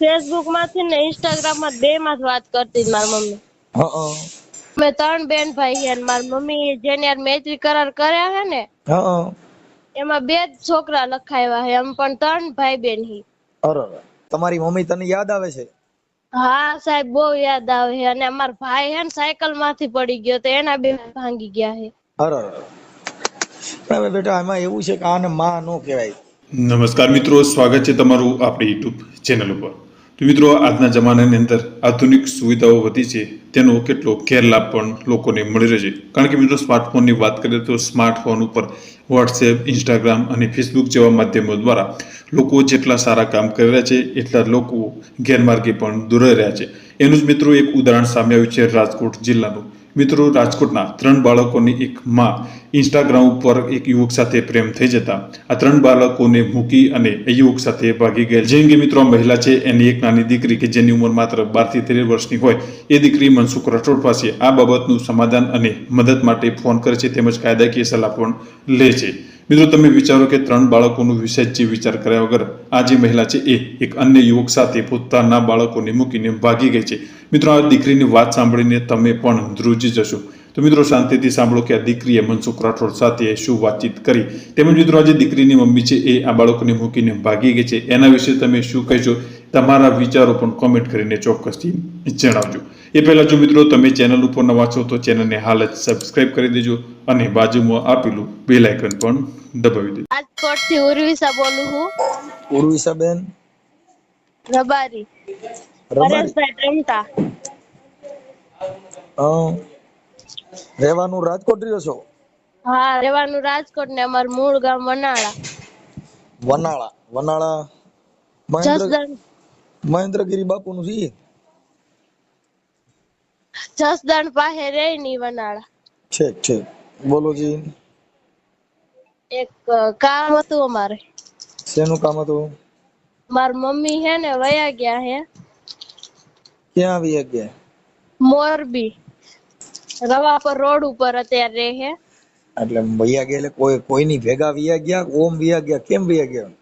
ફેસબુકમાંથી ને ઇન્સ્ટાગ્રામમાં બે માં જ વાત કરતી મારી મમ્મી. મેં ત્રણ બેન ભાઈ છે મારી મમ્મી જેને યાર મૈત્રી કરાર કર્યા છે ને એમાં બે જ છોકરા લખાવ્યા છે. એમ પણ ત્રણ ભાઈ બેન હી તમારી મમ્મી તને યાદ આવે છે? હા સાહેબ બહુ યાદ આવે છે. અને અમારા ભાઈ હે ને સાયકલમાંથી પડી ગયો તો એના બે ભાંગી ગયા છે. અરે પણ હવે બેટા એમાં એવું છે કે આને માં નો કહેવાય. નમસ્કાર મિત્રો સ્વાગત છે તમારું આપણી યુટ્યુબ ચેનલ ઉપર. તો મિત્રો, આજના જમાનાની અંદર આધુનિક સુવિધાઓ વધી છે. તેનો કેટલો ગેરલાભ પણ લોકોને મળી રહ્યો છે. કારણ કે મિત્રો, સ્માર્ટફોનની વાત કરીએ તો સ્માર્ટફોન ઉપર વોટ્સએપ, ઇન્સ્ટાગ્રામ અને ફેસબુક જેવા માધ્યમો દ્વારા લોકો જેટલા સારા કામ કરી રહ્યા છે, એટલા લોકો ગેરમાર્ગે પણ દોરાઈ રહ્યા છે. એનું જ મિત્રો એક ઉદાહરણ સામે આવ્યું છે રાજકોટ જિલ્લાનું. મિત્રો, રાજકોટના ત્રણ બાળકોની એક માં ઇન્સ્ટાગ્રામ ઉપર એક યુવક સાથે પ્રેમ થઈ જતા આ ત્રણ બાળકોને મૂકી અને એ યુવક સાથે ભાગી ગયેલ. જેમ કે મિત્રો મહિલા છે, એની એક નાની દીકરી કે જેની ઉંમર માત્ર બારથી તેર વર્ષની હોય, એ દીકરી મનસુખ રાઠોડ પાસે આ બાબતનું સમાધાન અને મદદ માટે ફોન કરે છે, તેમજ કાયદાકીય સલાહ પણ લે છે. મિત્રો, તમે વિચારો કે ત્રણ બાળકોનું વિશેષ જે વિચાર કર્યા વગર આ જે મહિલા છે, એ એક અન્ય યુવક સાથે પોતાના બાળકોને મૂકીને ભાગી ગઈ છે. મિત્રો, આ દીકરીની વાત સાંભળીને તમે પણ ધ્રુજી જશો. તો મિત્રો, શાંતિથી સાંભળો કે આ દીકરીએ મનસુખ રાઠોડ સાથે શું વાતચીત કરી. તેમજ મિત્રો, આ જે દીકરીની મમ્મી છે, એ આ બાળકોને મૂકીને ભાગી ગઈ છે. એના વિશે તમે શું કહેશો? તમારા વિચારો પણ કોમેન્ટ કરીને ચોક્કસથી જણાવજો. એ પહેલાં જો મિત્રો તમે ચેનલ ઉપર નવા છો તો ચેનલને હાલ જ સબસ્ક્રાઇબ કરી દેજો અને બાજુમાં આપેલું બેલ આઇકન પણ દબાવી દેજો. રાજકોટથી ઉર્વિશા બોલું છું ઉર્વિશાબેન રબારી. રબારી? પરેશભાઈ ટમટા હા રહેવાનું રાજકોટ રહ્યો છો? હા રહેવાનું રાજકોટ ને અમાર મૂળ ગામ વનાળા. વનાળા. વનાળા મહેન્દ્ર જસદણ. બાપુ નું છે જસદણ પાસે રે ની વનાળા. ઠીક છેક બોલો જી. એક કામ હતું અમારે. શેનું કામ હતું? માર મમ્મી હે ને વયા ગયા હે. ક્યાં વયા ગયા? મોરબી. રવા પર રોડ ઉપર અત્યારે રહે હે. એટલે વૈયા ગયા એટલે કોઈ કોઈની ભેગા વયા ગયા? ઓમ વયા ગયા? કેમ વયા ગયા?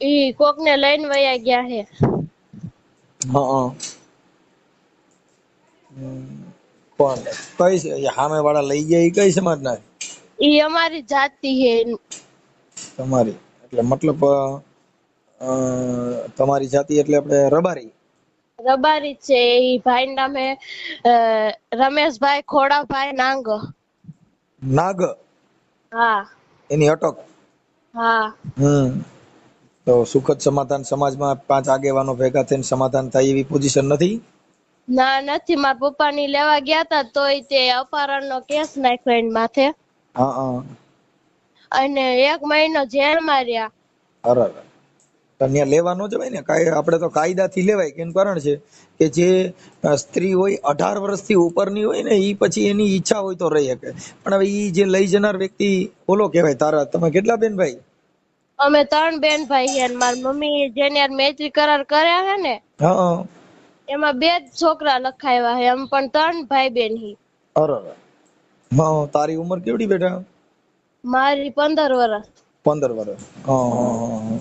ઈ કોકને લઈને વયા ગયા હે. હા હા. કોણ? કઈ છે? સામે વાળા લઈ ગયા એ કઈ સમાજના? એ અમારી જાતિ હે તમારી. એટલે મતલબ તમારી જાતિ એટલે આપણે રબારી? રબારી છે. એ ભાઈ નામે રમેશભાઈ ખોડાભાઈ નાંગ. નાગ? હા. એની અટક? હા. હમ. તો સુખદ સમાધાન સમાજમાં પાંચ આગેવાનો ભેગા થઈને સમાધાન થાય એવી પોઝિશન નથી? ના નથી. મારા પપ્પા ની લેવા ગયા તા તોય તે અપહરણ નો કેસ નાખ્યો એની માથે. અને એક મહિનો જેલમાં રહ્યા અરે. ત્યાં લેવા ન જવાય ને? કાય આપણે તો કાયદાથી લેવાય કેમ કારણ છે કે જે સ્ત્રી હોય અઢાર વર્ષથી ઉપરની હોય ને એ પછી એની ઈચ્છા હોય તો રહી શકે. પણ હવે એ જે લઈ જનાર વ્યક્તિ ઓલો કહેવાય તારા. તમે કેટલા બેન ભાઈ? અમે ત્રણ બેન ભાઈ છે મારી મમ્મી જેની યાર મૈત્રી કરાર કર્યા છે ને હા. એમાં બે જ છોકરા લખાવ્યા છે એમ પણ ત્રણ ભાઈ બેન હી. અરે. હા તારી ઉંમર કેવડી બેટા? મારી પંદર વર્ષ પંદર વર્ષ હા હા હા, હા.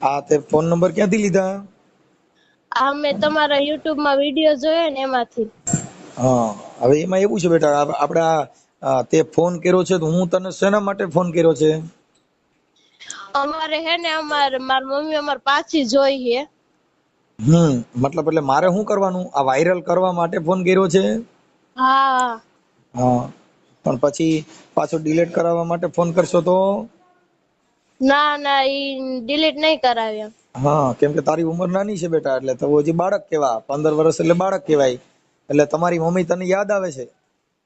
આ તે ફોન નંબર ક્યાંથી લીધા? આ મેં તમારા યુટ્યુબમાં વીડિયો જોયો ને એમાંથી. હા હવે એમાં એવું છે બેટા આપ- આપણે આ આ તે ફોન કર્યો છે તો હું તને શેના માટે ફોન કર્યો છે? અમારે હે ને અમારે માર મમ્મી અમારે પાછી જોઈ છે હમ મતલબ એટલે મારે શું કરવાનું? આ વાયરલ કરવા માટે ફોન કર્યો છે? હા. હા. પણ પછી પાછો ડિલીટ કરાવવા માટે ફોન કરશો તો? ના ના ઈ ડિલીટ નહીં કરાવ્યા. હા કેમ કે તારી ઉંમર નાની છે બેટા એટલે તો હજી બાળક કેવા પંદર વર્ષ એટલે બાળક કહેવાય. એટલે તમારી મમ્મી તને યાદ આવે છે?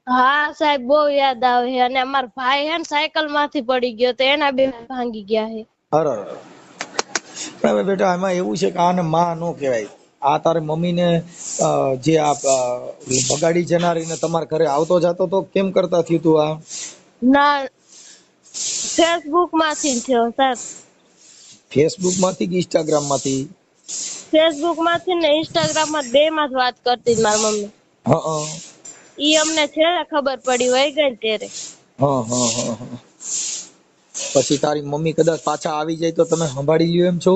હા સાહેબ બહુ યાદ આવે છે. અને અમાર ભાઈ હે ને સાયકલમાંથી પડી ગયો તો એના બે ભાંગી ગયા છે. અરે અરે. પણ હવે બેટા એમાં એવું છે કે આને માં નો કહેવાય. આ તારી મમ્મીને જે આ બગાડી જનારીને તમારા ઘરે આવતો જાતો તો કેમ કરતા થયું તું આ? ના ફેસબુકમાંથી થયો સર ફેસબુકમાંથી કે ઇન્સ્ટાગ્રામમાંથી ફેસબુકમાંથી ને ઇન્સ્ટાગ્રામમાં બે માં જ વાત કરતી મારી મમ્મી. હા ઈ અમને છેલ્લે ખબર પડી વહી ગઈ ત્યારે. હા હા હા. પછી તારી મમ્મી કદાચ પાછા આવી જાય તો તમે સંભાળી લ્યો એમ છો?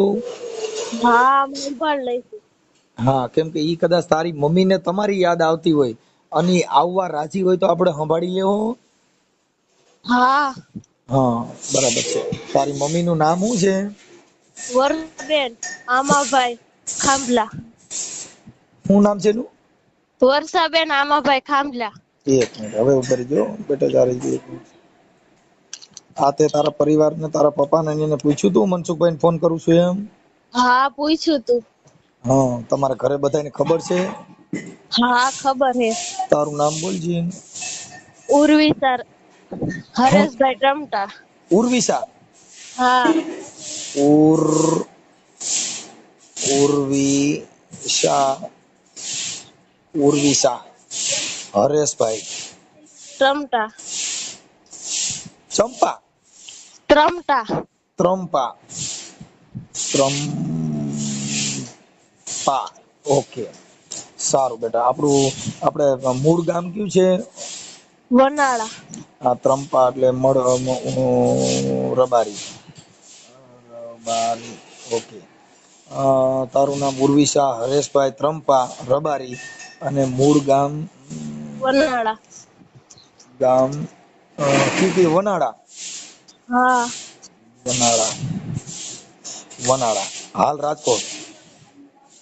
હા સંભાળ લઈશું. હા કેમ કે ઈ કદાચ તારી મમ્મીને તમારી યાદ આવતી હોય. અને આવવા રાજી હોય તો આપણે સંભાળી લેવો હા. હા. બરાબર છે. તારી મમ્મીનું નામ શું છે? વર્ષબેન આમાભાઈ ખાંભલા. શું નામ છે એનું? વર્ષાબેન આમાભાઈ ખાંભલા. એક મિનિટ હવે ઉભરી જો બેટા તારી એક મિનિટ. આ તે તારા પરિવારને તારા પપ્પાને એને પૂછ્યું તું મનસુખભાઈને ફોન કરું છું એમ? હા પૂછ્યું તું. હા તમારા ઘરે બધાને ખબર છે? હા ખબર હે તારું નામ બોલજી ઉર્વી સર. હરેશભાઈ ટ્રમટા. ઉર્વિશા હા. ઉર ઉર્વિશા ઉર્વિશા હરેશભાઈ. ટ્રમટા. ચંપા? ટ્રમટા ત્રંપા ત્રંપા ઓકે સારું બેટા. આપણું આપણે મૂળ ગામ કયું છે? વનાળા. આ ત્રંપા એટલે મળ રબારી. રબારી. ઓકે તારું નામ ઉર્વિશા હરેશભાઈ ત્રંપા રબારી અને મૂળ ગામ? વનાળા. ગામ કયું કયું? વનાળા. હા. વનાળા. વનાળા. હાલ રાજકોટ.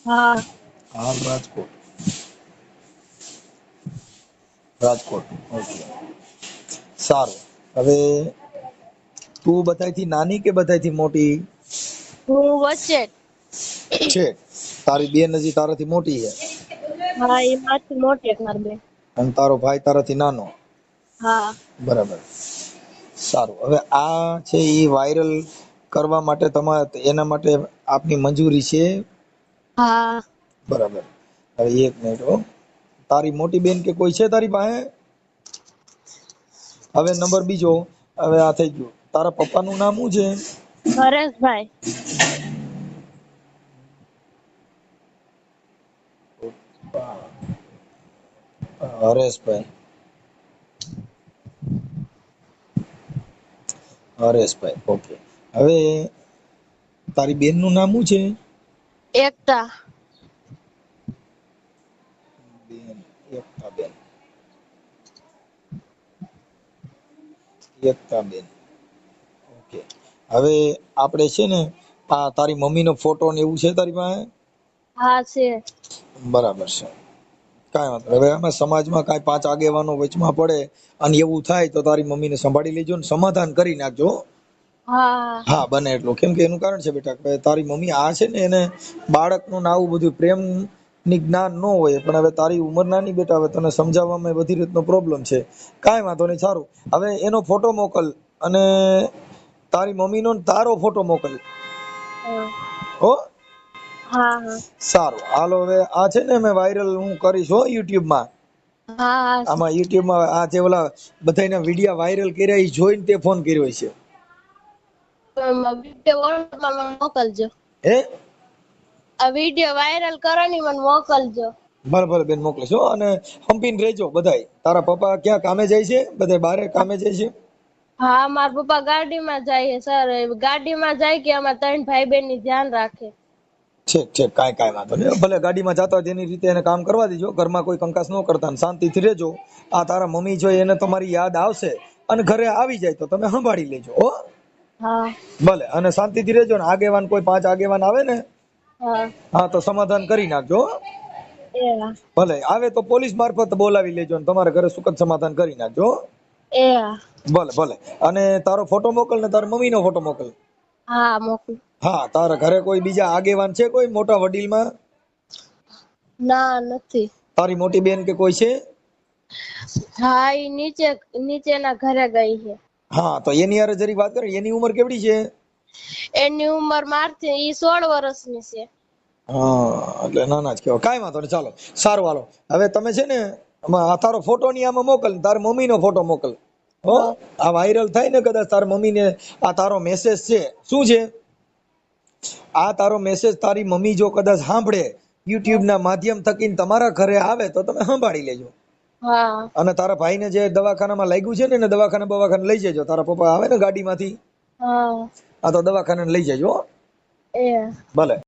હા. હાલ રાજકોટ. રાજકોટ. ઓકે. સારું. હવે તું બધાયથી નાની કે બધાયથી મોટી? હું વચ્ચે. છે. તારી બેન હજી તારાથી મોટી છે? હા એ મોટી મારી બેન. અને તારો ભાઈ તારાથી નાનો? હા. બરાબર. સારું. હવે આ છે એ વાયરલ કરવા માટે તમારે એના માટે આપની મંજૂરી છે? હા. બરાબર. હવે એક મિનિટ હો. તારી મોટી બેન કે કોઈ છે તારી પાસે? હવે નંબર બીજો. હવે આ થઈ ગયું. તારા પપ્પાનું નામ શું છે? હરેશભાઈ. હરેશભાઈ. હરેશભાઈ ઓકે હવે તારી બેનનું નામ શું છે? એકતા. બેન એકતા બેન. એકતા બેન. ઓકે હવે આપણે છે ને આ તારી મમ્મીનો ફોટો ને એવું છે તારી પાસે? હા છે. બરાબર છે. કાંઈ વાંધો હવે અમે સમાજમાં કાંઈ પાંચ આગેવાનો વચમાં પડે અને એવું થાય તો તારી મમ્મીને સંભાળી લેજો ને સમાધાન કરી નાખજો હા. બને એટલું. કેમ કે એનું કારણ છે બેટા કે તારી મમ્મી આ છે ને એને બાળકનું ને આવું બધું પ્રેમની જ્ઞાન ન હોય પણ હવે તારી ઉંમર નાની બેટા હવે તને સમજાવવામાં બધી રીતનો પ્રોબ્લેમ છે. કાંઈ વાંધો નહીં સારું. હવે એનો ફોટો મોકલ અને તારી મમ્મીનો ને તારો ફોટો મોકલ. હા? હો હા. હા સારું. હાલો હવે આ છે ને મેં વાયરલ હું કરીશ હો યુટ્યુબમાં આમાં યુટ્યુબમાં આ જે ઓલા બધાના વિડિયા વાયરલ કર્યા એ જોઈને તે ફોન કર્યો છે મોકલજો. હે? આ વીડિયો વાયરલ કરો ની મને મોકલજો. ભલે ભલે બેન મોકલીશ અને હંપીને રહેજો બધાય. તારા પપ્પા ક્યાં કામે જાય છે? બધાય બારે કામે જાય છે? હા મારા પપ્પા ગાડીમાં જાય છે સર. ગાડીમાં જાય કે અમારા ત્રણ ભાઈ બહેનની ધ્યાન રાખે. છેક ઠીક કાંઈ કાંઈ વાંધો નહીં. ભલે ગાડીમાં જતા તેની રીતે એને કામ કરવા દેજો ઘરમાં કોઈ કંકાસ ન કરતા અને શાંતિથી રહેજો. આ તારા મમ્મી જો એને તમારી યાદ આવશે અને ઘરે આવી જાય તો તમે સંભાળી લેજો હો. ભલે અને શાંતિથી રહેજો ને આગેવાન કોઈ પાંચ આગેવાન આવે ને હા. તો સમાધાન કરી નાખજો. ભલે આવે તો પોલીસ મારફત બોલાવી લેજો ને તમારા ઘરે સુખદ સમાધાન કરી નાખજો ભલે ભલે. અને તારો ફોટો મોકલ ને તારા મમ્મીનો ફોટો મોકલ. હા મોકલું. હા તારા ઘરે કોઈ બીજા આગેવાન છે કોઈ મોટા વડીલમાં? ના નથી. તારી મોટી બેન કે કોઈ છે? હા એ નીચે નીચેના ઘરે ગઈ છે. હા તો એની હારે જરી વાત કરે એની ઉંમર કેવડી છે? એની ઉંમર મારથી ઈ સોળ વર્ષની છે. હા એટલે નાના જ કહેવાય. કાંઈ વાંધો નહીં ચાલો સારું હાલો. હવે તમે છે ને આ તારો ફોટો ની આમાં મોકલ તારા મમ્મીનો ફોટો મોકલ. હો આ વાયરલ થાય ને કદાચ તાર મમ્મીને આ તારો મેસેજ છે. શું છે? આ તારો મેસેજ તારી મમ્મી જો કદાચ સાંભળે યુટ્યુબ ના માધ્યમ થકી તમારા ઘરે આવે તો તમે સંભાળી લેજો. હા. અને તારા ભાઈને જે દવાખાનામાં લાગ્યું છે ને એને દવાખાને બવાખાને લઈ જજો. તારા પપ્પા આવે ને ગાડીમાંથી? હા. આ તો દવાખાને લઈ જજો. ભલે.